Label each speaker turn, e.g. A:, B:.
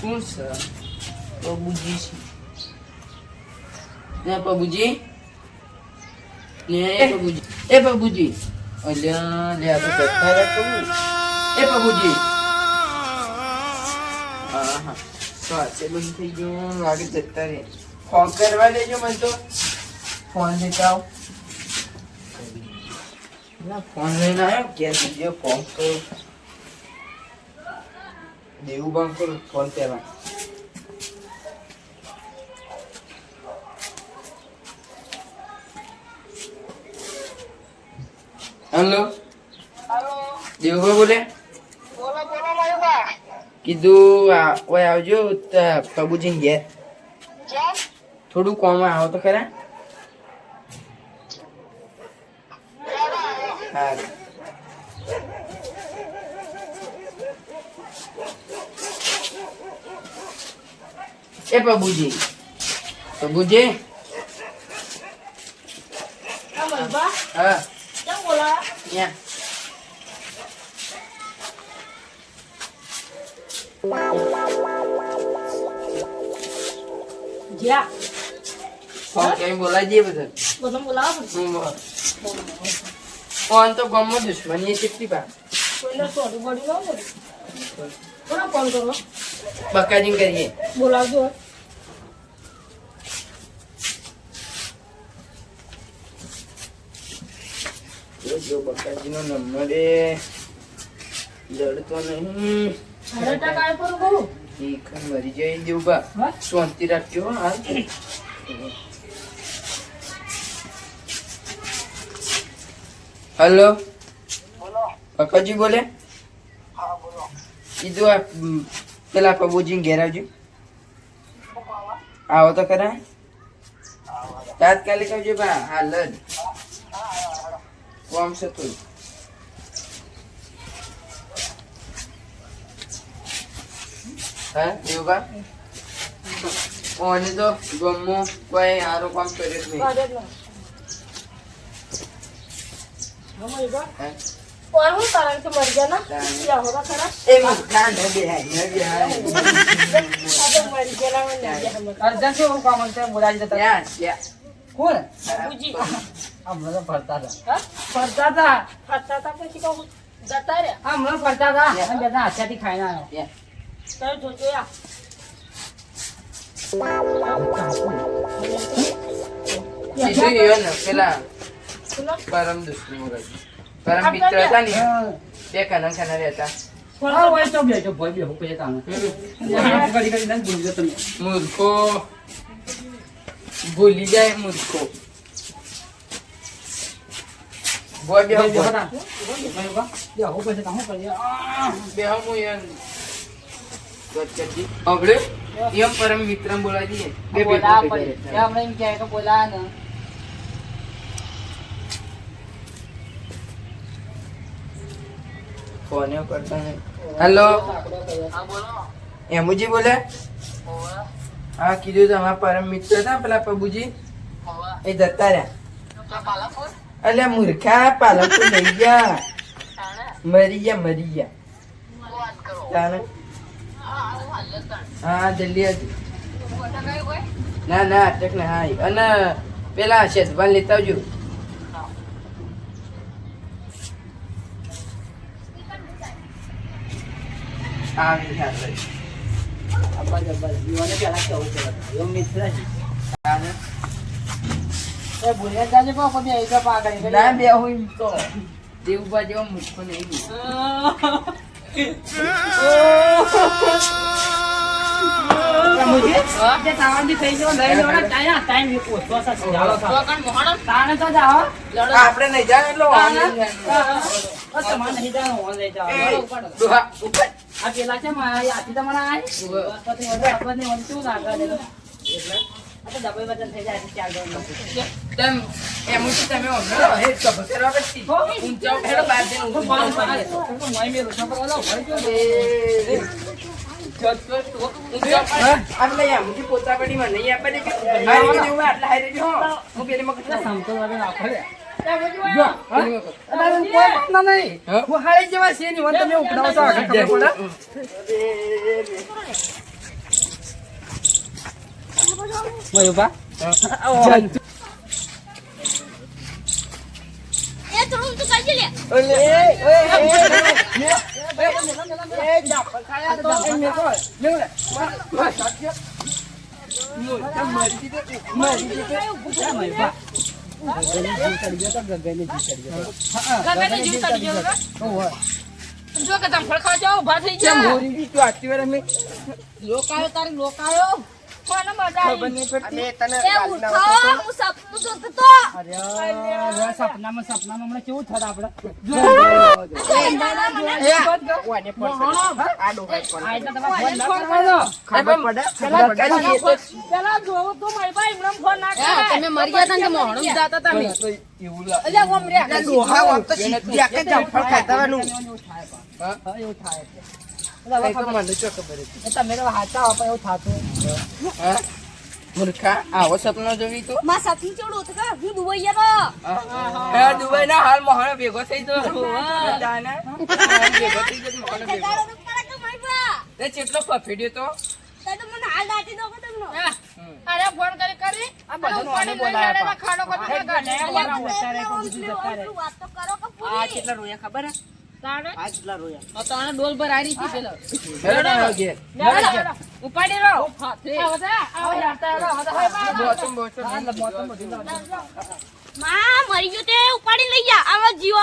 A: કોણ છે? પ્રભુજી છે. ને પ્રભુજી? ને પ્રભુજી. એ પ્રભુજી. અલ્યા લે આ તો જતા પ્રભુ એ પ્રભુજી. હા હા. શ્વાસે બંધ થઈ ગયો. લાગે જતા રે ફોન કરવા દેજો મને તો. ફોન લેતા આવો. ના, ફોન લઈને આવ્યો? કે બીજો ફોન કરો દેવું બંધ કરો ફોન પહેલા. હેલો? દેવુભાઈ બોલે? કીધું ઓય આવજો પ્રભુજી ઘેર. થોડું કોમ આવો તો ખરા. હા. એ પ્રભુજી પ્રભુજી હા ત્યાં
B: જ્યાં
A: ફોન કઈ બોલાઈ જઈએ બધા
B: બધું બોલાવો
A: હું બોલ. ફોન તો ગમો દુશ્મની કેટલી પા
B: કોઈને સોરી બોડી ન બોલી કોને ફોન કરો
A: બકાજી કરીએ
B: બોલાવજો
A: જો બકાજીનો નંબર એ લડતો નહીં.
B: અરે ટકા પર
A: મરી દેવબા
B: હા
A: શાંતિ રાખજો હા હાલ. પપ્પાજી બોલે. કીધું આ પેલા પબુજી ઘેર આવજો. આવો તો ખરા. તાત્કાલિક આવજો બા. હાલ જ કોમ છે તું હા દેવબા ઓને તો ગમો કોઈ હારું કામ કર્યું જ નહીં
B: ગમે બા
A: હે?
B: હું કારણ કે મરી ગયા ના. યા હોરા ખરા
A: એ મૂર્ખા ન બેહાય, ન બેહાય.
B: આ તો મરી હોય ને ગયા હમણાં.
C: અર્જન્ટ શું કામ હતું? બોલાવી દેતા.
A: ત્યાં, ત્યાં.
C: કોણ? આ બધા ફરતા હતા.
B: હા
C: ફરતા હતા.
B: ફરતા હતા પછી કહું જતા
C: રે હમણાં ફરતા હતા. અને બધા હાથિયાથી ખાઈને આવ્યો.
A: ત્યાં.
B: જોજો યા
A: પેલા પરમ દુશ્મન પરમ મિત્ર હતા ને બે કાના ખાના રહેતા. મૂર્ખો ભૂલી જાય હું કરતી. સાંભળ્યું? ઈવન પરમ મિત્ર બોલાવી દઈએ. બે
C: બોલા એમ કહે ને.
A: ફોન કરતા નહીં. હેલો એમુજી બોલે? હા, કીધું તમારા પરમ મિત્ર હતા પેલા પ્રભુજી. એ જતા રહ્યા. એટલે મૂર્ખા પાલકપુર લઈ ગયા. મરી ગયા મરી ગયા. હા, જલ્દી હતી ના ના, અટક ને, હા અને પેલા શેઝવાન લેતા આવજો. આવી હા દેવબા જેવો મૂર્ખો નહીં.
C: તો
A: નહીં જાણ એટલો
C: આ પેલા છે આથી તમારે આપણને શું લાગે છે? આ તો ડબલ વજન થઈ જાય છે, ચાર જણ.
A: તેમ એમ ઊંચી તમે ઓળખો. હે, કભો કરવા પછી. ઊંચા હેડો બહાર જઈને ઊભું
C: પાણી
A: થવું
C: પાણી.
A: પડે.
C: તો મોય મેલું. છોકરો ઓલો ભરી ગયો ને.
A: એ, ઊંચા પાડે. આપણે એમ ઊંચી પોતા પડીમાં નહીં આપે. હું પેલી મગજ
C: એટલે સમતોલ રાખો. જો, અરે કોઈ વાંધો નહીં.
A: હા?
C: જેવા છે ઉપડાવો આગળ ખબર પડે?
D: એ થોડું ઊંચું કરજે લે.
A: ઓલે, એ, એ.
C: જા તો તો.
B: જો કે તમે ફળખા જાઓ ઊભા થઈ ગયા
A: તું આટલી વાર અમે
B: લોકાયો તારે લોકાયો કોને મજા
A: ખબર નહીં પડતી.
D: એ ઉઠો, હું સપનું જોતો તો.
C: અરે, સપનામાં સપનામાં હમણાં કેવું થત આપણે?
A: કોને પડશે? પડશે.
C: આ એટલે.
D: તમે તા જાતા
A: તો તો તો તો મને
C: તો હાચા હો એવું થાતું.
A: મૂર્ખા આવો સપનો જોવી તો.
D: માં સપનું ચડું હતું હું દુબઈ ગયો
A: હા દુબઈ ના હાલ મોહણો ભેગો થઈ તો બધાને. ભેગો થઈ તો મોહણો ભેગો.
D: તો તો.
A: તે ચેટલો ફફેડ્યો તો?
D: તો તો મને હાલ દાટી દો તમને.
B: અરે ફોન કરી કરી.
C: આ બધા
B: અને
C: બોલાયા
B: ખાડો કરી
C: જતા
D: તો કરો કે
C: આ કેટલા રોયા ખબર હે?
B: તાણે?
C: આ રોયા
B: તાણે ડોલ પર આરી હતી પેલો.
A: હેડો ના ઘેર.
B: લેવડો, લેવડો. ઉપાડી લો આવો જા, આવો યારતા હેડો, આવો જા.
A: બોચમ બોચમ.
D: માં મરી ગયો તે ઉપાડી લઈ જા આવા જીવો